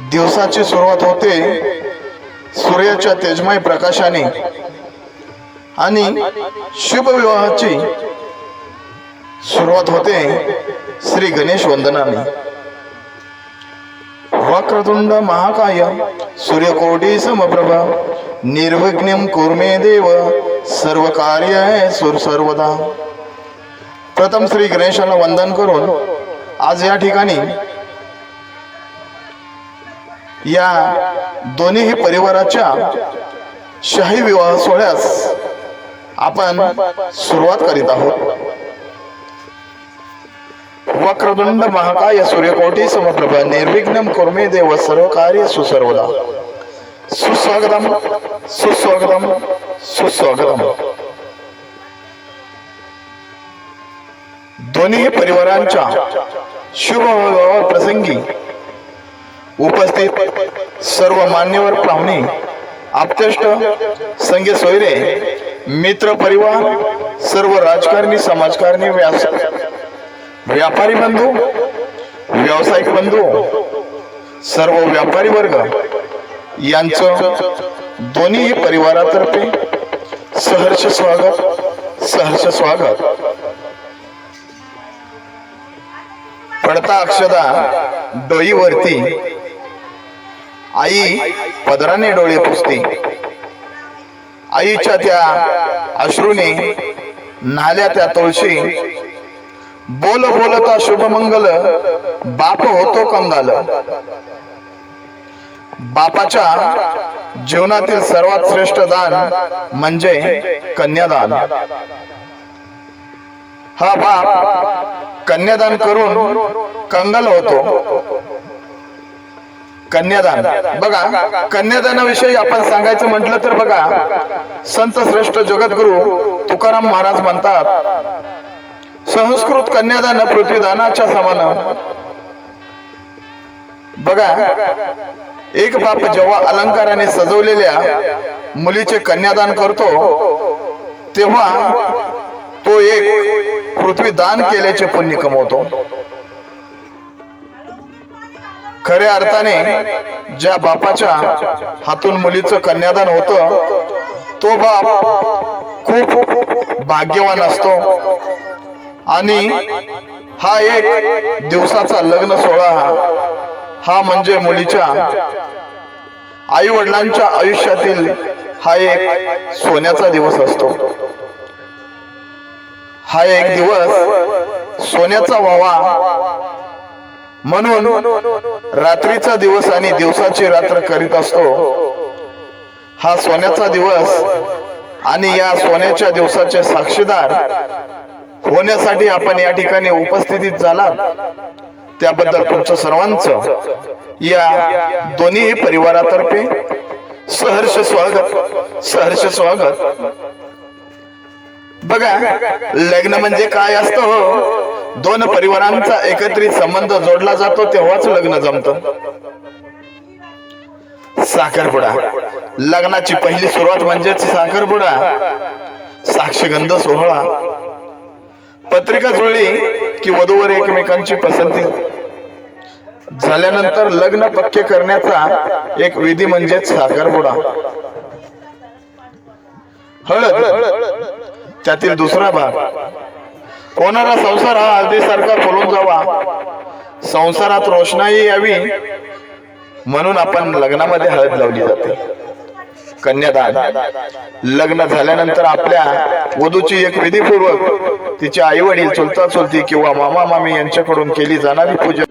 दिवसाची सुरुवात होते सूर्याच्या तेजमय प्रकाशाने. आणि शुभविवाहाची सुरुवात होते श्री गणेश वंदनाने. वक्रतुंड महाकाय सूर्यकोटी समप्रभा निर्विघ्नम कुर्मे देव सर्व कार्य सुर सर्वदा. प्रथम श्री गणेशाला वंदन करून आज या ठिकाणी या दोन्ही परिवाराच्या शाही विवाह सोहळ्यास आपण सुरुवात करीत आहोत. वक्रदुंड महाकाय सूर्यकोटी समप्रभ निर्विघ्नम कुर्मे देव सर्व कार्य सुसर्वदा। सुस्वागतम सुस्वागतम सुस्वागतम। दोन्ही परिवारांच्या शुभ प्रसंगी उपस्थित सर्व मान्यवर पाहुणे आप्तेष्ट संगे सोयरे मित्र परिवार सर्व राजकारणी समाजकारणी व्यास व्यापारी बंधू व्यावसायिक बंधू सर्व व्यापारी वर्ग यांचं दोन्ही परिवारातर्फे सहर्ष स्वागत सहर्ष स्वागत. पडता अक्षदा डोईवरती आई पदराने डोळे पुसते. आईच्या त्या अश्रूने नाल्या त्या तुळशी. बोल बोलता शुभमंगल बाप होतो कंगाल. बापाच्या जीवनातील सर्वात श्रेष्ठ दान म्हणजे कन्यादान. हा बाप कन्यादान करून कंगाल होतो. कन्यादान. बघा कन्यादानाविषयी आपण सांगायचं म्हटलं तर बघा संत श्रेष्ठ जगद्गुरु तुकाराम महाराज म्हणतात संस्कृत कन्यादान पृथ्वीदानाच्या समान. बघा एक बाप जेव्हा अलंकाराने सजवलेल्या मुलीचे कन्यादान करतो तेव्हा तो एक पृथ्वी दान केल्याचे पुण्य कमवतो. खऱ्या अर्थाने ज्या बापाच्या हातून मुलीचं कन्यादान होतं तो बाप खूप भाग्यवान असतो. आणि हा एक दिवसाचा लग्न सोहळा हा म्हणजे मुलीच्या आई वडिलांच्या आयुष्यातील हा एक सोन्याचा दिवस असतो. हा एक दिवस सोन्याचा व्हावा म्हणून रात्रीचा दिवस आणि दिवसाची रात्र करीत असतो. हा सोन्याचा दिवस आणि या सोन्याच्या दिवसाचे साक्षीदार होण्यासाठी आपण या ठिकाणी उपस्थितीत झाला त्याबद्दल तुमचं सर्वांचं या दोन्ही परिवारातर्फे सहर्ष स्वागत सहर्ष स्वागत. बघा लग्न म्हणजे काय असतं हो? दोन परिवारांचा एकत्रित संबंध जोडला जातो तेव्हाच लग्न जमत. साखरपुडा. लग्नाची पहिली सुरुवात म्हणजेच साखरपुडा. साक्षगंध सोहळा. पत्रिका जुळली की वधूवर एकमेकांची पसंती. झाल्यानंतर लग्न पक्के करण्याचा एक विधी म्हणजेच साखरपुडा. हळद. त्यातील दुसरा भाग. होणारा संसार हा हळदीसारखा फुलून जावा? संसारात रोषणाई यावी म्हणून आपण लग्नामध्ये हळद लावली जाते. कन्यादान. लग्न झाल्यानंतर आपल्या वधूची एक विधीपूर्वक तिचे आई वडील चुलता चुलती किंवा मामा मामी यांच्याकडून केली जाणारी पूजा